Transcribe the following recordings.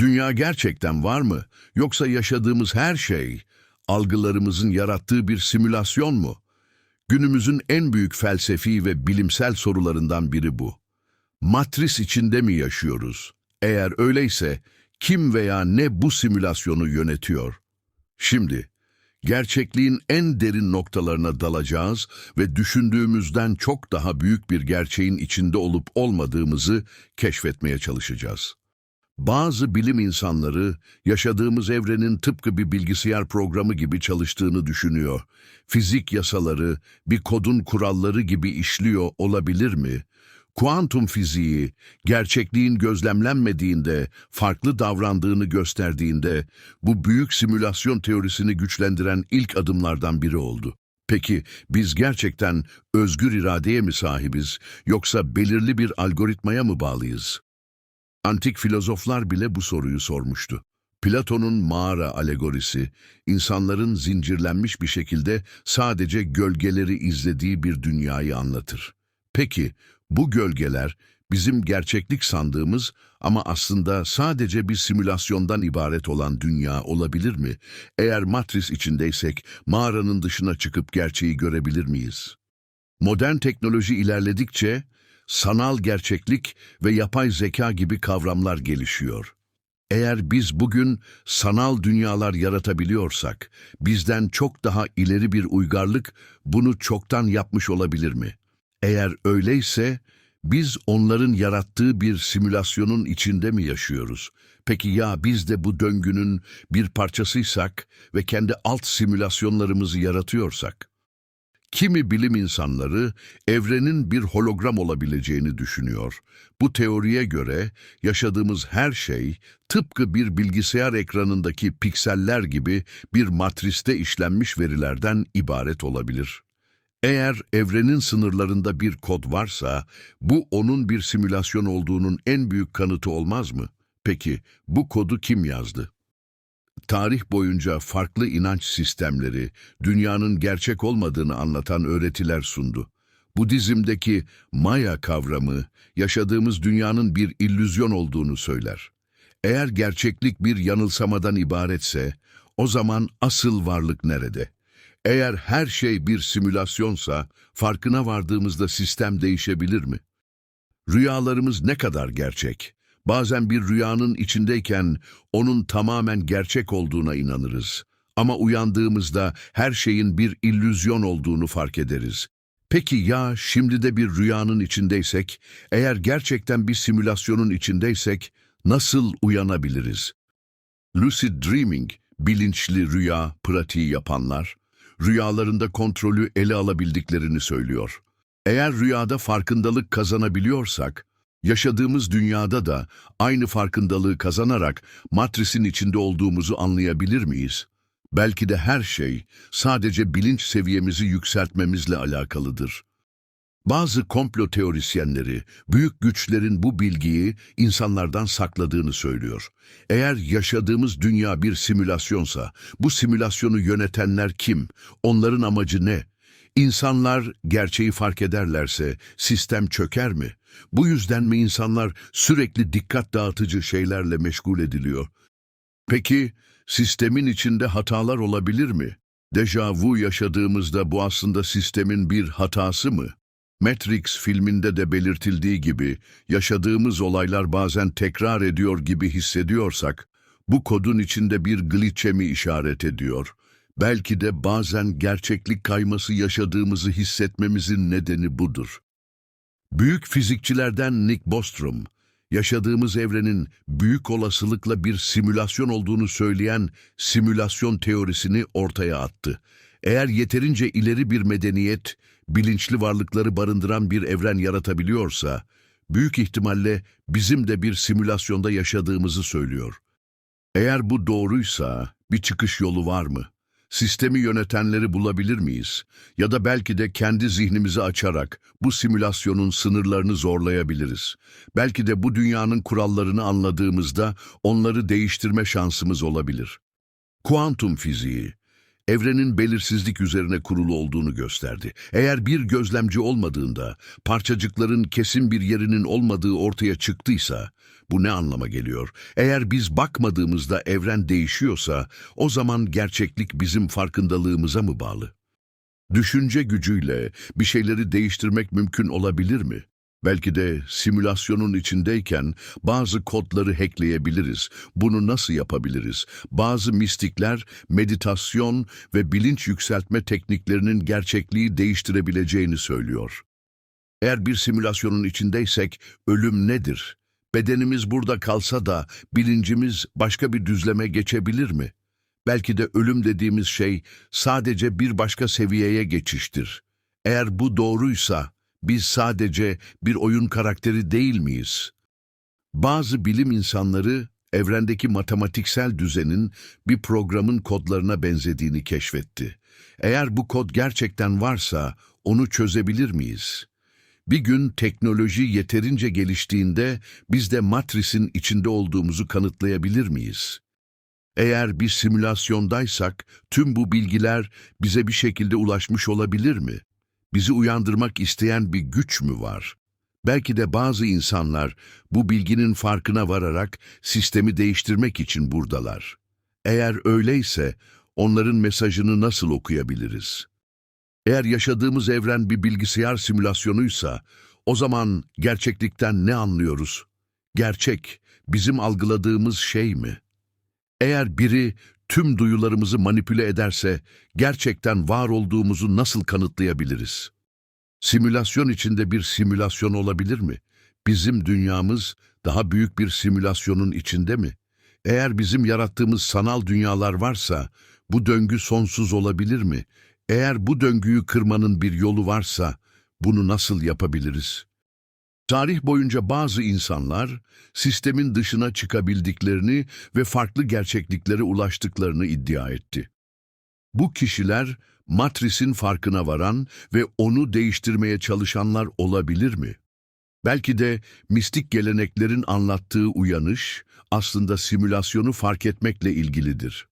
Dünya gerçekten var mı? Yoksa yaşadığımız her şey, algılarımızın yarattığı bir simülasyon mu? Günümüzün en büyük felsefi ve bilimsel sorularından biri bu. Matris içinde mi yaşıyoruz? Eğer öyleyse kim veya ne bu simülasyonu yönetiyor? Şimdi, gerçekliğin en derin noktalarına dalacağız ve düşündüğümüzden çok daha büyük bir gerçeğin içinde olup olmadığımızı keşfetmeye çalışacağız. Bazı bilim insanları yaşadığımız evrenin tıpkı bir bilgisayar programı gibi çalıştığını düşünüyor. Fizik yasaları bir kodun kuralları gibi işliyor olabilir mi? Kuantum fiziği gerçekliğin gözlemlenmediğinde, farklı davrandığını gösterdiğinde bu büyük simülasyon teorisini güçlendiren ilk adımlardan biri oldu. Peki biz gerçekten özgür iradeye mi sahibiz yoksa belirli bir algoritmaya mı bağlıyız? Antik filozoflar bile bu soruyu sormuştu. Platon'un mağara alegorisi, insanların zincirlenmiş bir şekilde sadece gölgeleri izlediği bir dünyayı anlatır. Peki, bu gölgeler bizim gerçeklik sandığımız ama aslında sadece bir simülasyondan ibaret olan dünya olabilir mi? Eğer matris içindeysek mağaranın dışına çıkıp gerçeği görebilir miyiz? Modern teknoloji ilerledikçe sanal gerçeklik ve yapay zeka gibi kavramlar gelişiyor. Eğer biz bugün sanal dünyalar yaratabiliyorsak, bizden çok daha ileri bir uygarlık bunu çoktan yapmış olabilir mi? Eğer öyleyse, biz onların yarattığı bir simülasyonun içinde mi yaşıyoruz? Peki ya biz de bu döngünün bir parçasıysak ve kendi alt simülasyonlarımızı yaratıyorsak? Kimi bilim insanları evrenin bir hologram olabileceğini düşünüyor. Bu teoriye göre yaşadığımız her şey tıpkı bir bilgisayar ekranındaki pikseller gibi bir matriste işlenmiş verilerden ibaret olabilir. Eğer evrenin sınırlarında bir kod varsa bu onun bir simülasyon olduğunun en büyük kanıtı olmaz mı? Peki bu kodu kim yazdı? Tarih boyunca farklı inanç sistemleri, dünyanın gerçek olmadığını anlatan öğretiler sundu. Budizm'deki Maya kavramı, yaşadığımız dünyanın bir illüzyon olduğunu söyler. Eğer gerçeklik bir yanılsamadan ibaretse, o zaman asıl varlık nerede? Eğer her şey bir simülasyonsa, farkına vardığımızda sistem değişebilir mi? Rüyalarımız ne kadar gerçek? Bazen bir rüyanın içindeyken onun tamamen gerçek olduğuna inanırız. Ama uyandığımızda her şeyin bir illüzyon olduğunu fark ederiz. Peki ya şimdi de bir rüyanın içindeysek, eğer gerçekten bir simülasyonun içindeysek nasıl uyanabiliriz? Lucid Dreaming, bilinçli rüya pratiği yapanlar, rüyalarında kontrolü ele alabildiklerini söylüyor. Eğer rüyada farkındalık kazanabiliyorsak, Yaşadığımız dünyada da aynı farkındalığı kazanarak matrisin içinde olduğumuzu anlayabilir miyiz? Belki de her şey sadece bilinç seviyemizi yükseltmemizle alakalıdır. Bazı komplo teorisyenleri büyük güçlerin bu bilgiyi insanlardan sakladığını söylüyor. Eğer yaşadığımız dünya bir simülasyonsa bu simülasyonu yönetenler kim? Onların amacı ne? İnsanlar gerçeği fark ederlerse sistem çöker mi? Bu yüzden mi insanlar sürekli dikkat dağıtıcı şeylerle meşgul ediliyor? Peki sistemin içinde hatalar olabilir mi? Deja vu yaşadığımızda bu aslında sistemin bir hatası mı? Matrix filminde de belirtildiği gibi yaşadığımız olaylar bazen tekrar ediyor gibi hissediyorsak, bu kodun içinde bir glitch'e mi işaret ediyor? Belki de bazen gerçeklik kayması yaşadığımızı hissetmemizin nedeni budur. Büyük fizikçilerden Nick Bostrom, yaşadığımız evrenin büyük olasılıkla bir simülasyon olduğunu söyleyen simülasyon teorisini ortaya attı. Eğer yeterince ileri bir medeniyet, bilinçli varlıkları barındıran bir evren yaratabiliyorsa, büyük ihtimalle bizim de bir simülasyonda yaşadığımızı söylüyor. Eğer bu doğruysa bir çıkış yolu var mı? Sistemi yönetenleri bulabilir miyiz? Ya da belki de kendi zihnimizi açarak bu simülasyonun sınırlarını zorlayabiliriz. Belki de bu dünyanın kurallarını anladığımızda onları değiştirme şansımız olabilir. Kuantum fiziği, evrenin belirsizlik üzerine kurulu olduğunu gösterdi. Eğer bir gözlemci olmadığında, parçacıkların kesin bir yerinin olmadığı ortaya çıktıysa, bu ne anlama geliyor? Eğer biz bakmadığımızda evren değişiyorsa, o zaman gerçeklik bizim farkındalığımıza mı bağlı? Düşünce gücüyle bir şeyleri değiştirmek mümkün olabilir mi? Belki de simülasyonun içindeyken bazı kodları hackleyebiliriz. Bunu nasıl yapabiliriz? Bazı mistikler meditasyon ve bilinç yükseltme tekniklerinin gerçekliği değiştirebileceğini söylüyor. Eğer bir simülasyonun içindeysek ölüm nedir? Bedenimiz burada kalsa da bilincimiz başka bir düzleme geçebilir mi? Belki de ölüm dediğimiz şey sadece bir başka seviyeye geçiştir. Eğer bu doğruysa biz sadece bir oyun karakteri değil miyiz? Bazı bilim insanları evrendeki matematiksel düzenin bir programın kodlarına benzediğini keşfetti. Eğer bu kod gerçekten varsa onu çözebilir miyiz? Bir gün teknoloji yeterince geliştiğinde biz de matrisin içinde olduğumuzu kanıtlayabilir miyiz? Eğer bir simülasyondaysak tüm bu bilgiler bize bir şekilde ulaşmış olabilir mi? Bizi uyandırmak isteyen bir güç mü var? Belki de bazı insanlar bu bilginin farkına vararak sistemi değiştirmek için buradalar. Eğer öyleyse onların mesajını nasıl okuyabiliriz? Eğer yaşadığımız evren bir bilgisayar simülasyonuysa o zaman gerçeklikten ne anlıyoruz? Gerçek bizim algıladığımız şey mi? Eğer biri tüm duyularımızı manipüle ederse gerçekten var olduğumuzu nasıl kanıtlayabiliriz? Simülasyon içinde bir simülasyon olabilir mi? Bizim dünyamız daha büyük bir simülasyonun içinde mi? Eğer bizim yarattığımız sanal dünyalar varsa bu döngü sonsuz olabilir mi? Eğer bu döngüyü kırmanın bir yolu varsa bunu nasıl yapabiliriz? Tarih boyunca bazı insanlar sistemin dışına çıkabildiklerini ve farklı gerçekliklere ulaştıklarını iddia etti. Bu kişiler matrisin farkına varan ve onu değiştirmeye çalışanlar olabilir mi? Belki de mistik geleneklerin anlattığı uyanış aslında simülasyonu fark etmekle ilgilidir.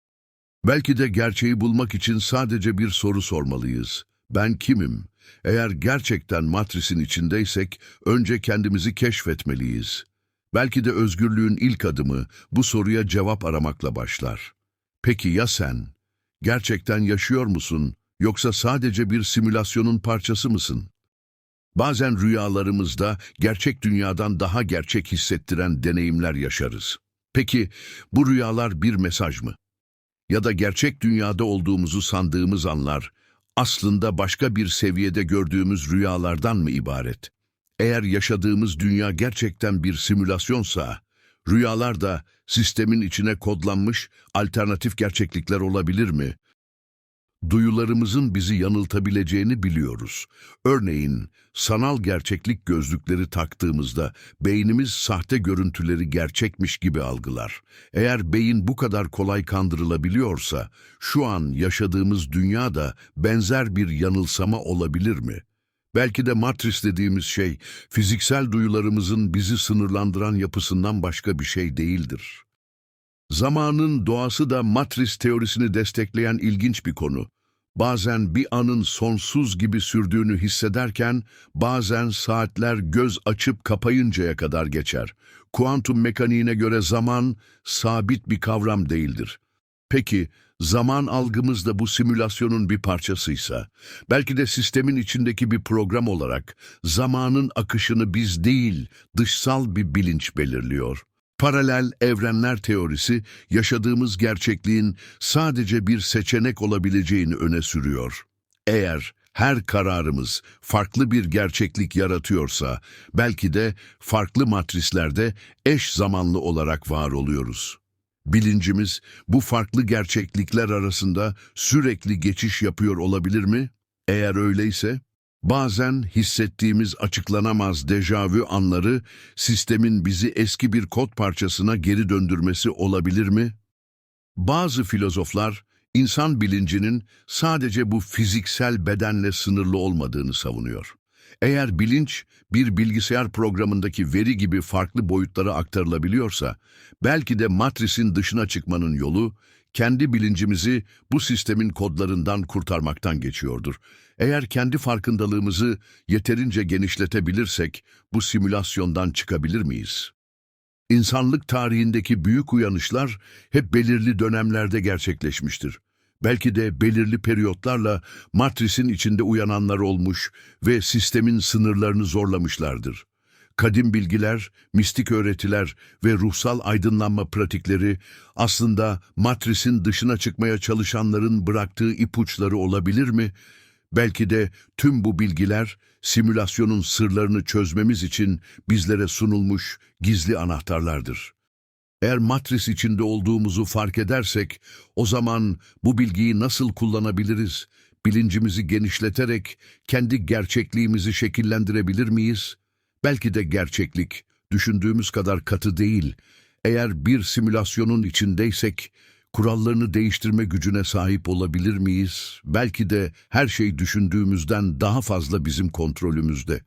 Belki de gerçeği bulmak için sadece bir soru sormalıyız. Ben kimim? Eğer gerçekten matrisin içindeysek önce kendimizi keşfetmeliyiz. Belki de özgürlüğün ilk adımı bu soruya cevap aramakla başlar. Peki ya sen? Gerçekten yaşıyor musun yoksa sadece bir simülasyonun parçası mısın? Bazen rüyalarımızda gerçek dünyadan daha gerçek hissettiren deneyimler yaşarız. Peki bu rüyalar bir mesaj mı? Ya da gerçek dünyada olduğumuzu sandığımız anlar aslında başka bir seviyede gördüğümüz rüyalardan mı ibaret? Eğer yaşadığımız dünya gerçekten bir simülasyonsa, rüyalar da sistemin içine kodlanmış alternatif gerçeklikler olabilir mi? Duyularımızın bizi yanıltabileceğini biliyoruz. Örneğin, sanal gerçeklik gözlükleri taktığımızda beynimiz sahte görüntüleri gerçekmiş gibi algılar. Eğer beyin bu kadar kolay kandırılabiliyorsa, şu an yaşadığımız dünyada benzer bir yanılsama olabilir mi? Belki de matris dediğimiz şey, fiziksel duyularımızın bizi sınırlandıran yapısından başka bir şey değildir. Zamanın doğası da matris teorisini destekleyen ilginç bir konu. Bazen bir anın sonsuz gibi sürdüğünü hissederken, bazen saatler göz açıp kapayıncaya kadar geçer. Kuantum mekaniğine göre zaman sabit bir kavram değildir. Peki, zaman algımız da bu simülasyonun bir parçasıysa, belki de sistemin içindeki bir program olarak zamanın akışını biz değil, dışsal bir bilinç belirliyor. Paralel evrenler teorisi yaşadığımız gerçekliğin sadece bir seçenek olabileceğini öne sürüyor. Eğer her kararımız farklı bir gerçeklik yaratıyorsa, belki de farklı matrislerde eş zamanlı olarak var oluyoruz. Bilincimiz bu farklı gerçeklikler arasında sürekli geçiş yapıyor olabilir mi? Eğer öyleyse, Bazen hissettiğimiz açıklanamaz dejavü anları sistemin bizi eski bir kod parçasına geri döndürmesi olabilir mi? Bazı filozoflar insan bilincinin sadece bu fiziksel bedenle sınırlı olmadığını savunuyor. Eğer bilinç bir bilgisayar programındaki veri gibi farklı boyutlara aktarılabiliyorsa, belki de matrisin dışına çıkmanın yolu kendi bilincimizi bu sistemin kodlarından kurtarmaktan geçiyordur. Eğer kendi farkındalığımızı yeterince genişletebilirsek bu simülasyondan çıkabilir miyiz? İnsanlık tarihindeki büyük uyanışlar hep belirli dönemlerde gerçekleşmiştir. Belki de belirli periyotlarla matrisin içinde uyananlar olmuş ve sistemin sınırlarını zorlamışlardır. Kadim bilgiler, mistik öğretiler ve ruhsal aydınlanma pratikleri aslında matrisin dışına çıkmaya çalışanların bıraktığı ipuçları olabilir mi? Belki de tüm bu bilgiler simülasyonun sırlarını çözmemiz için bizlere sunulmuş gizli anahtarlardır. Eğer matris içinde olduğumuzu fark edersek, o zaman bu bilgiyi nasıl kullanabiliriz? Bilincimizi genişleterek kendi gerçekliğimizi şekillendirebilir miyiz? Belki de gerçeklik düşündüğümüz kadar katı değil. Eğer bir simülasyonun içindeysek, kurallarını değiştirme gücüne sahip olabilir miyiz? Belki de her şey düşündüğümüzden daha fazla bizim kontrolümüzde.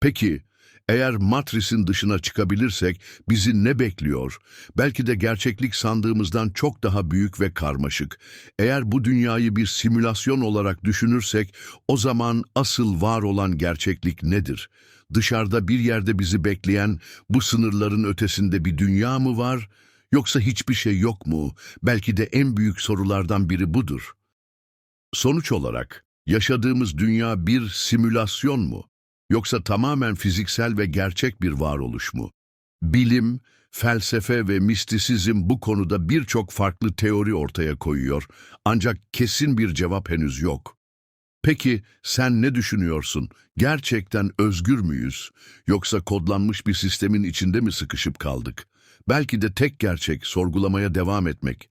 Peki, eğer matrisin dışına çıkabilirsek bizi ne bekliyor? Belki de gerçeklik sandığımızdan çok daha büyük ve karmaşık. Eğer bu dünyayı bir simülasyon olarak düşünürsek o zaman asıl var olan gerçeklik nedir? Dışarıda bir yerde bizi bekleyen bu sınırların ötesinde bir dünya mı var? Yoksa hiçbir şey yok mu? Belki de en büyük sorulardan biri budur. Sonuç olarak yaşadığımız dünya bir simülasyon mu? Yoksa tamamen fiziksel ve gerçek bir varoluş mu? Bilim, felsefe ve mistisizm bu konuda birçok farklı teori ortaya koyuyor ancak kesin bir cevap henüz yok. Peki sen ne düşünüyorsun? Gerçekten özgür müyüz? Yoksa kodlanmış bir sistemin içinde mi sıkışıp kaldık? Belki de tek gerçek sorgulamaya devam etmek,